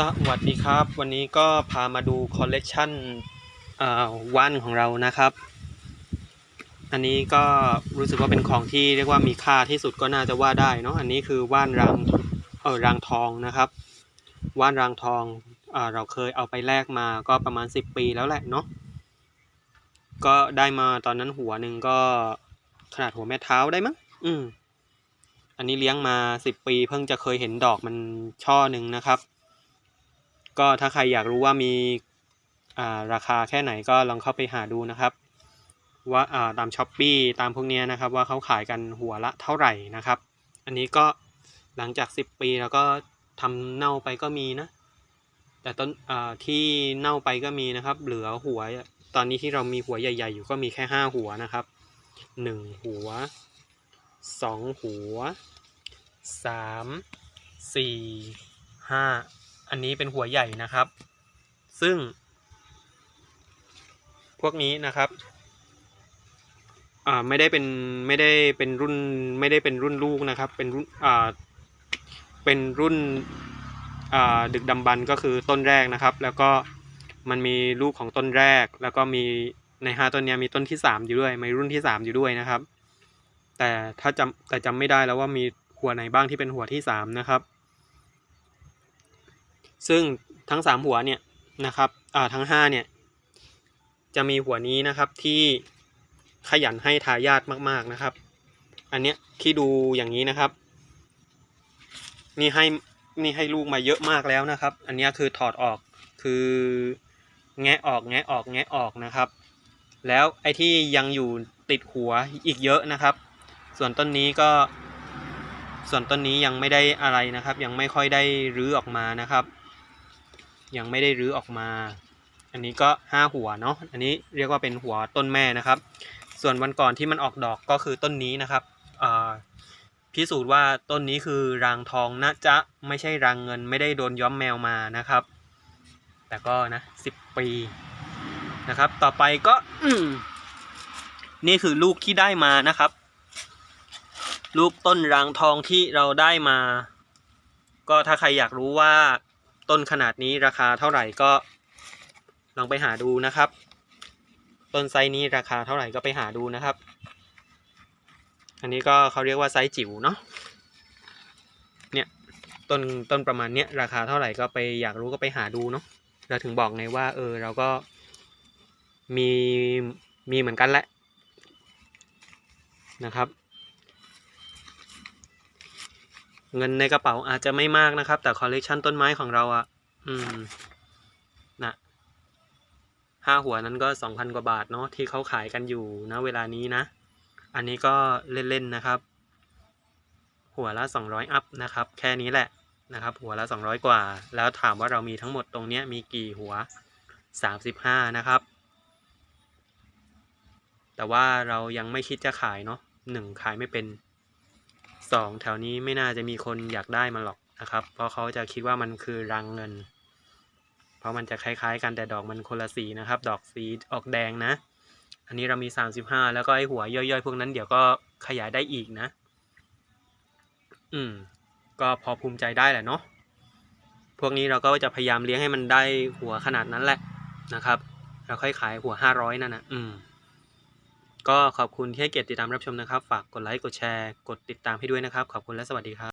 สวัสดีครับ วันนี้ก็พามาดูคอลเลกชันว่านของเรานะครับ อันนี้ก็รู้สึกว่าเป็นของที่เรียกว่ามีค่าที่สุดก็น่าจะว่าได้เนาะอันนี้คือว่านรางเออรางทองนะครับว่านรางทองเออเราเคยเอาไปแลกมาก็ประมาณ 10 ปีแล้วแหละเนาะก็ได้มาตอนนั้นหัวหนึ่งก็ขนาดหัวแม่เท้าได้มั้งอืมอันนี้เลี้ยงมา 10 ปีเพิ่งจะเคยเห็นดอกมันช่อหนึ่งนะครับ ก็ถ้าใครอยากรู้ว่ามีาราคาแค่ไหนก็ลองเข้าไปหาดูนะครับ ว่าาตามช้อปปีตามพวกนี้นะครับว่าเขาขายกันหัวละเท่าไหร่นะครับ อันนี้ก็หลังจาก 10 ปีแล้วก็ทำเน่าไปก็มีนะ แต่ต้นที่เน่าไปก็มีนะครับ เหลือหัวตอนนี้ที่เรามีหัวใหญ่ ๆ อยู่ก็มีแค่ 5 หัวนะครับ 1 หัวสองหัวสามสี่ห้า อันนี้เป็นหัวใหญ่นะครับ ซึ่ง พวกนี้นะครับอ่าไม่ได้เป็นไม่ได้เป็นรุ่นไม่ได้เป็นรุ่นลูกนะครับ เป็นรุ่นอ่าเป็นรุ่นอ่าดึกดำบรรก็คือต้นแรกนะครับ แล้วก็มันมีลูกของต้นแรก แล้วก็มีในห้าต้นนี้มีต้นที่สามอยู่ด้วยมีรุ่นที่สามอยู่ด้วยนะครับ แต่ถ้าจำแต่จำไม่ได้แล้วว่ามีหัวไหนบ้างที่เป็นหัวที่สามนะครับ ซึ่งทั้งสามหัวเนี่ยนะครับอ่าทั้งห้าเนี่ยจะมีหัวนี้นะครับที่ขยันให้ทายาทมากๆนะครับ อันเนี้ยที่ดูอย่างนี้นะครับ นี่ให้นี่ให้ลูกมาเยอะมากแล้วนะครับ อันเนี้ยคือถอดออกคือแงะออกแงะออกแงะออกนะครับ แล้วไอ้ที่ยังอยู่ติดหัวอีกเยอะนะครับ ส่วนต้นนี้ก็ ส่วนต้นนี้ยังไม่ได้อะไรนะครับ ยังไม่ค่อยได้รื้อออกมานะครับ ยังไม่ได้รื้อออกมา อันนี้ก็ห้าหัวเนาะอันนี้เรียกว่าเป็นหัวต้นแม่นะครับ ส่วนวันก่อนที่มันออกดอกก็คือต้นนี้นะครับพิสูจน์ว่าต้นนี้คือรางทองนะจ๊ะไม่ใช่รางเงินไม่ได้โดนย้อมแมวมานะครับ แต่ก็นะสิบปีนะครับ ต่อไปก็นี่คือลูกที่ได้มานะครับ ลูกต้นรางทองที่เราได้มา ก็ถ้าใครอยากรู้ว่า ต้นขนาดนี้ราคาเท่าไหร่ก็ลองไปหาดูนะครับ ต้นไซนี้ราคาเท่าไหร่ก็ไปหาดูนะครับ อันนี้ก็เขาเรียกว่าไซจิ๋วเนาะเนี่ยต้นต้นประมาณเนี้ยราคาเท่าไหร่ก็ไปอยากรู้ก็ไปหาดูเนาะเราถึงบอกไงว่า เออเราก็มีมีเหมือนกันแหละนะครับ เงินในกระเป๋าอาจจะไม่มากนะครับ แต่คอลเลกชันต้นไม้ของเราอะ่ะ อืมนะห้าหัวนั้นก็สองพันกว่าบาทเนาะที่เขาขายกันอยู่นะเวลานี้นะ อันนี้ก็เล่นๆนะครับ หัวละสองร้อยอัพนะครับ แค่นี้แหละนะครับ หัวละสองร้อยกว่า แล้วถามว่าเรามีทั้งหมดตรงเนี้ยมีกี่หัวสามสิบห้านะครับ แต่ว่าเรายังไม่คิดจะขายเนาะหนึ่งขายไม่เป็น สองแถวนี้ไม่น่าจะมีคนอยากได้มันหรอกนะครับ เพราะเขาจะคิดว่ามันคือรังเงิน เพราะมันจะคล้ายๆ กันแต่ดอกมันคนละสีนะครับ ดอกสีออกแดงนะ อันนี้เรามี 35 แล้วก็ไอหัวย่อยๆ พวกนั้นเดี๋ยวก็ขยายได้อีกนะ อืม ก็พอภูมิใจได้แหละเนาะ พวกนี้เราก็จะพยายามเลี้ยงให้มันได้หัวขนาดนั้นแหละนะครับแล้วค่อยขายหัว 500 นั่นนะอืม ก็ขอบคุณที่ให้เกียรติติดตามรับชมนะครับ ฝากกดไลค์ กดแชร์ กดติดตามให้ด้วยนะครับ ขอบคุณและสวัสดีครับ